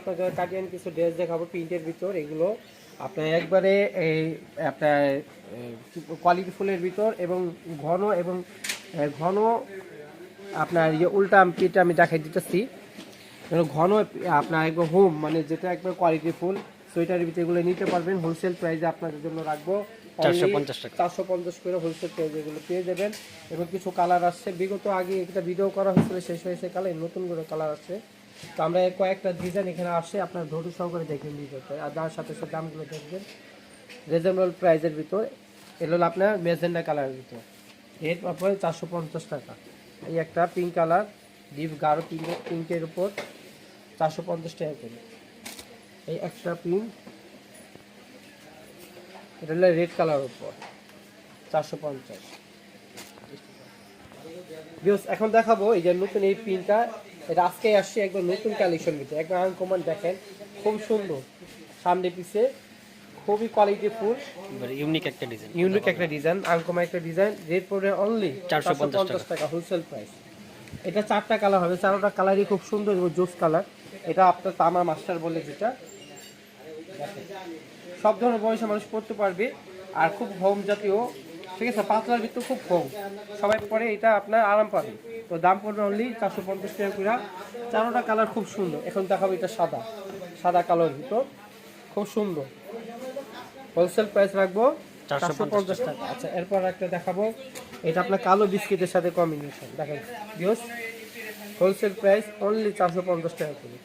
আপনাদের কাটিয়ান কিছু ড্রেস দেখাবো প্রিন্টের ভিতর এগুলো আপনার একবারে এই আপনার কোয়ালিটি ফুলের ভিতর এবং ঘন এবং ঘন আপনার ইয়ে উল্টা পিঠটা আমি দেখাই দিতেছি। ঘন আপনার একবার হোম মানে যেটা একবার কোয়ালিটি ফুল সোয়েটারের ভিতরে এগুলো নিতে পারবেন। হোলসেল প্রাইসে আপনাদের জন্য রাখব। 450 টাকা। চারশো পঞ্চাশ করে হোলসেল প্রাইসে এগুলো পেয়ে যাবেন। এবং কিছু কালার আসছে। বিগত আগে একটা ভিডিও করা হয়েছিল শেষ হয়েছে কালার নতুন করে কালার আসছে। তো আমরা কয়েকটা ডিজাইন এখানে আসে, আপনার ধৈর্য সহকারে দেখবেন ভিডিওতে। আর যার সাথে সাথে দামগুলো দেখবেন রিজনেবল প্রাইসের ভিতর। এগুলো হলো আপনার মেজেন্ডা কালারের ভিতর। এর আপনার চারশো পঞ্চাশ টাকা। এই একটা পিঙ্ক কালার ডিপ গাঢ় পিঙ্কের পিঙ্কের উপর চারশো পঞ্চাশ টাকা করে। এই একটা পিঙ্ক এটা হলো রেড কালার উপর, চারশো পঞ্চাশ। এখন দেখাবো এই যে নতুন এই পিনটা এটা আজকে আসছে একদম নতুন কালেকশন ভিতরে একদম আনকমন দেখেন খুব সুন্দর। সামনে পিছে খুবই কোয়ালিটি ফুল ইউনিক একটা ডিজাইন ইউনিক একটা ডিজাইন আনকমন একটা ডিজাইন রেট পড়বে অনলি 450 টাকা। হোলসেল প্রাইস এটা চারটা কালার হবে চারটা কালারই খুব সুন্দর এবং জোস কালার এটা আপনার তামা মাস্টার বলে যেটা। সব ধরনের বয়সে মানুষ পড়তে পারবে। আর খুব হোম জাতীয়। ঠিক আছে পাতলার ভিতর খুব হোম সবাই পরে এটা আপনার আরাম পাবে। তো দাম পড়বে অনলি চারশো পঞ্চাশ টাকা করে চারোটা কালার খুব সুন্দর। এখন দেখাবো এটা সাদা। সাদা কালার ভিতর খুব সুন্দর। হোলসেল প্রাইস রাখব চারশো পঞ্চাশ টাকা। আচ্ছা এরপর একটা দেখাবো। এটা আপনার কালো বিস্কিটের সাথে কম্বিনেশন দেখেন বিয়স হোলসেল প্রাইস অনলি চারশো পঞ্চাশ টাকা করে।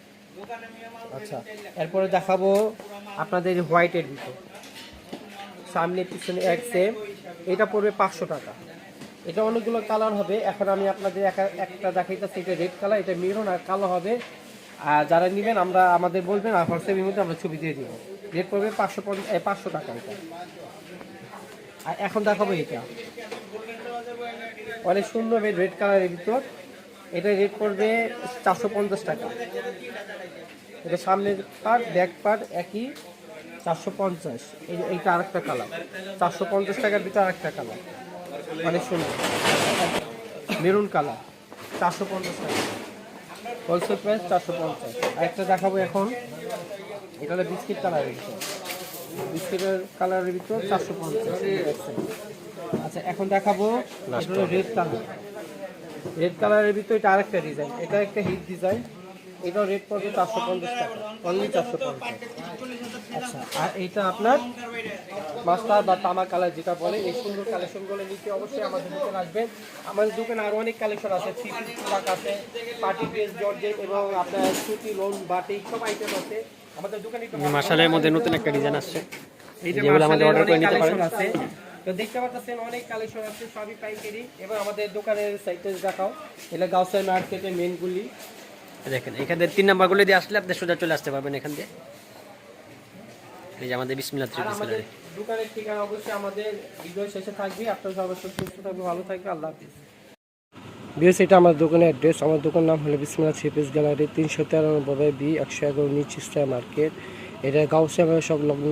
আচ্ছা এরপরে দেখাবো আপনাদের হোয়াইটের ভিতর। সামনে পিছনে এক সেম এটা পড়বে পাঁচশো টাকা। এটা অনেকগুলো কালার হবে। এখন আমি আপনাদের একা- একটা দেখাইতেছি এটা রেড কালার এটা মেরুন আর কালো হবে। আর যারা নেবেন, আমরা আমাদের বলবেন, আর হোয়াটসঅ্যাপের মধ্যে আমরা ছবি দিয়ে দিব। রেট পড়বে পাঁচশো পাঁচশো টাকা এটা। আর এখন দেখাবো এটা। অনেক সুন্দর রেড কালারের ভিতর। এটা রেট পড়বে চারশো পঞ্চাশ টাকা। এটা সামনের পার্ট ব্যাক পার্ট একই, চারশো পঞ্চাশ। এই এইটা আরেকটা কালার চারশো পঞ্চাশ টাকার ভিতরে আরেকটা কালার অনেক সুন্দর মেরুন কালার চারশো পঞ্চাশ টাকা। হোলসেল প্রাইস চারশো পঞ্চাশ। আরেকটা দেখাবো এখন। এটা হলো বিস্কিট কালারের ভিতর। বিস্কিটের কালারের ভিতর চারশো পঞ্চাশ। আচ্ছা এখন দেখাবো এটা হলো রেড কালার রেড কালারের ভিতর এটা আরেকটা ডিজাইন এটা একটা হিট ডিজাইন এটাও রেট পড়বে চারশো পঞ্চাশ টাকা। অনলি চারশো পঞ্চাশ। আচ্ছা আর এইটা আপনার মাস্টার বা তামা কালার যেটা বলে এই সুন্দর কালেকশনগুলো নিতে অবশ্যই আমাদের দোকানে আসবেন আমাদের দোকানে আরও অনেক কালেকশন আছে থ্রি প্রোডাক্ট আছে পার্টি ড্রেস জর্জেট এবং আপনার সুতি লোন বাটিক সব আইটেম আছে। আমাদের দোকানে মাসালের মধ্যে নতুন একটা ডিজাইন আসছে। যেগুলো আমাদের order করে নিতে পারেন। আছে। তো দেখতে পাচ্ছেন অনেক কালেকশন আছে সবই পাইকারি। এবং আমাদের দোকানের সাইটে দেখাও। এটা গাউসাই মার্কেটের মেনগুলি দেখেন এখান থেকে তিন নাম্বারগুলো দিয়ে আসলে আপনি সোজা চলে আসতে পারবেন এখান দিয়ে। এই যে আমাদের বিসমিল্লাহ থ্রি আর দোকানের ঠিকানা অবশ্যই আমাদের ভিডিও শেষে থাকবে। আপনার সবাই সুস্থ থাকবে ভালো থাকবে আল্লাহ হাফিজ। বিএস এটা আমার দোকানের অ্যাড্রেস। আমার দোকানের নাম হলো বিসমিল্লা থ্রিপিস গ্যালারি তিনশো তেরানব্বই বি একশো এগারো নিচ ইস্টার মার্কেট। এটা গাউসিয়া সংলগ্ন